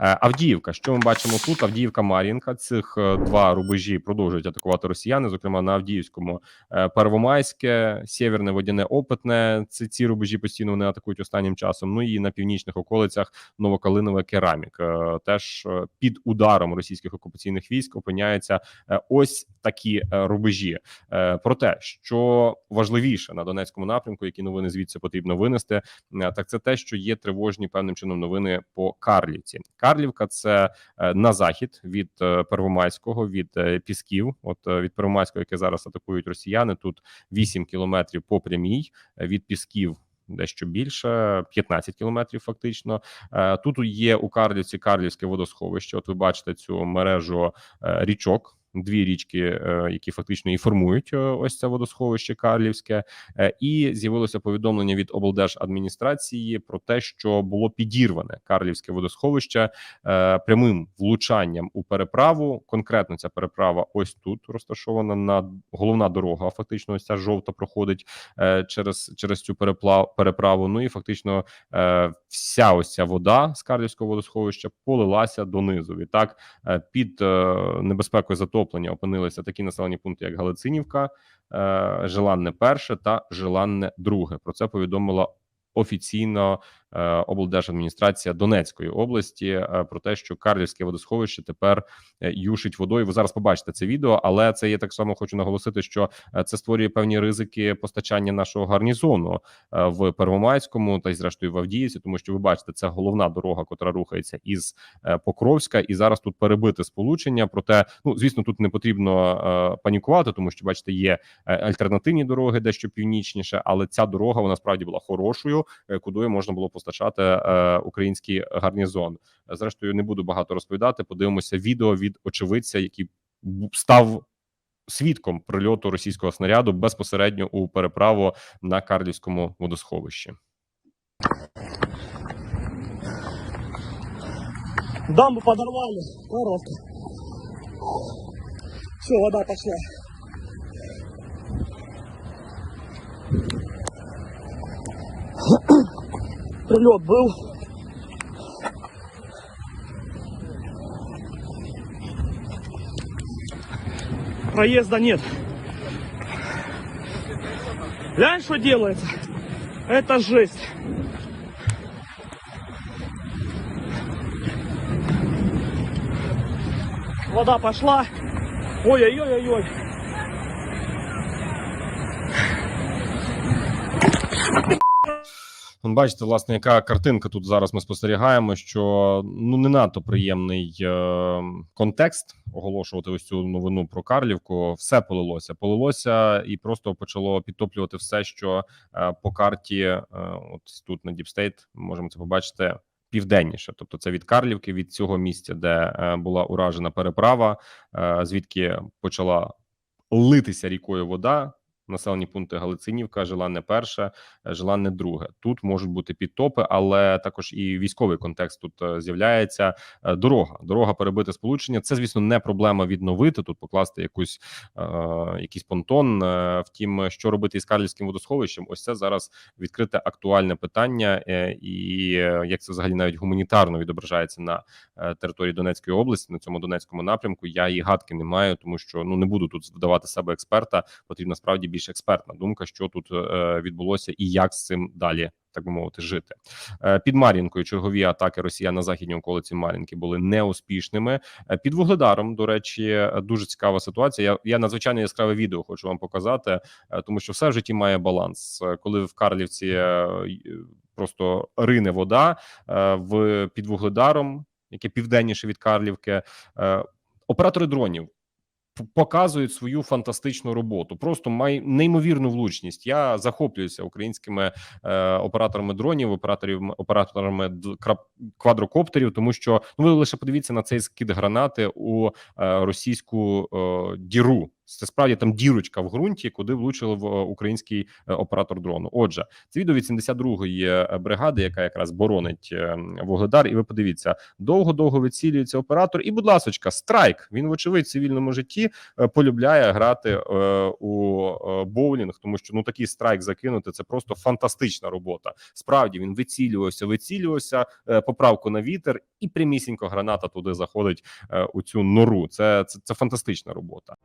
Авдіївка. Що ми бачимо тут? Авдіївка Мар'їнка. Цих е, два рубежі продовжують атакувати росіяни. Зокрема, на Авдіївському е, Первомайське, Сєвєрне, Водяне, Опитне. Це ці рубежі постійно вони атакують останнім часом. Ну і на північних околицях Новокалинове Керамік. Е, Теж е, під ударом російських окупаційних військ опиняються е, ось такі е, рубежі. Е, Про те, що важливіше на Донецькому напрямку, які новини звідси потрібно винести, е, так це те, що є тривожні певним чином новини по Карлівці. Карлівка це е, на захід від е, Первомайського, від е, Пісків. От від Первомайського, яке зараз атакують росіяни, тут 8 кілометрів по прямій від Пісків. Дещо більше 15 кілометрів, фактично. Тут є у Карлівці Карлівське водосховище. От ви бачите цю мережу річок. Дві річки, е, які фактично і формують е, ось це водосховище Карлівське, Е, і з'явилося повідомлення від облдержадміністрації про те, що було підірване Карлівське водосховище прямим влучанням у переправу. Конкретно ця переправа ось тут розташована на головна дорога. Фактично, ось ця жовта проходить через, через цю переправу. Ну і фактично вся ось ця вода з Карлівського водосховища полилася донизу. Відтак під небезпекою затоплення опинилися такі населені пункти, як Галицинівка, е, Желанне перше та Желанне друге. Про це повідомила офіційно облдержадміністрація Донецької області е, про те, що Карлівське водосховище тепер е, юшить водою. Ви зараз побачите це відео, але це я так само хочу наголосити, що е, це створює певні ризики постачання нашого гарнізону е, в Первомайському та й зрештою в Авдіївці, тому що ви бачите, це головна дорога, котра рухається із е, Покровська, і зараз тут перебите сполучення. Проте, ну звісно, тут не потрібно е, панікувати, тому що бачите, є е, альтернативні дороги, дещо північніше, але ця дорога вона справді була хорошою, е, кудою можна було постачати е, український гарнізон. Зрештою, не буду багато розповідати. Подивимося відео від очевидця, який став. Свідком прильоту російського снаряду безпосередньо у переправу на Карлівському водосховищі. Дамбу подорвали. Коротко. Все, вода пошла. Прилет был. Проезда нет. Глянь, что делается. Это жесть. Вода пошла. Ой-ой-ой-ой-ой. Ну, Бачите, власне, яка картинка тут зараз ми спостерігаємо, що ну не надто приємний е, контекст оголошувати ось цю новину про Карлівку. Все полилося, полилося і просто почало підтоплювати все, що е, по карті, е, от тут на Діпстейт, можемо це побачити. Південніше, тобто це від Карлівки, від цього місця, де е, була уражена переправа, е, звідки почала литися рікою вода. Населені пункти Галицинівка, Желанне перше, е, Желанне друге. Тут можуть бути підтопи, але також і військовий контекст тут е, з'являється. Е, Дорога, дорога перебити сполучення. Це, звісно, не проблема відновити тут, покласти якусь е, якийсь понтон. Втім, що робити із Карлівським водосховищем? Ось це зараз відкрите актуальне питання, і як це взагалі навіть гуманітарно відображається на території Донецької області на цьому Донецькому напрямку. Я і гадки не маю, тому що ну не буду тут вдавати себе експерта. Потрібна справді більш експертна думка, що тут е, відбулося і як з цим далі. Так би мовити, жити Е, під Мар'їнкою. Чергові атаки Росіян на західній околиці Мар'їнки були неуспішними. Е, Під Вугледаром, до речі, дуже цікава ситуація. Я я надзвичайно яскраве відео хочу вам показати, тому що все в житті має баланс. Коли в Карлівці просто рине вода в під Вугледаром, яке південніше від Карлівки, оператори дронів. Показують свою фантастичну роботу, просто май неймовірну влучність. Я захоплююся українськими е, операторами дронів, операторів операторами квадрокоптерів, тому що ну ви лише подивіться на цей скид гранати у е, російську е, діру Це справді там дірочка в ґрунті, куди влучили в е, український е, оператор дрону. Отже, це від 72-ї бригади, яка якраз боронить е, вугледар. І ви подивіться, довго-довго вицілюється оператор. І, будь ласочка, страйк. Він, вочевидь, в цивільному житті е, полюбляє грати е, у е, боулінг, тому що ну такий страйк закинути це просто фантастична робота. Справді він вицілювався, вицілювався, е, поправку на вітер, і прямісінько граната туди заходить е, у цю нору. Це, це, це фантастична робота.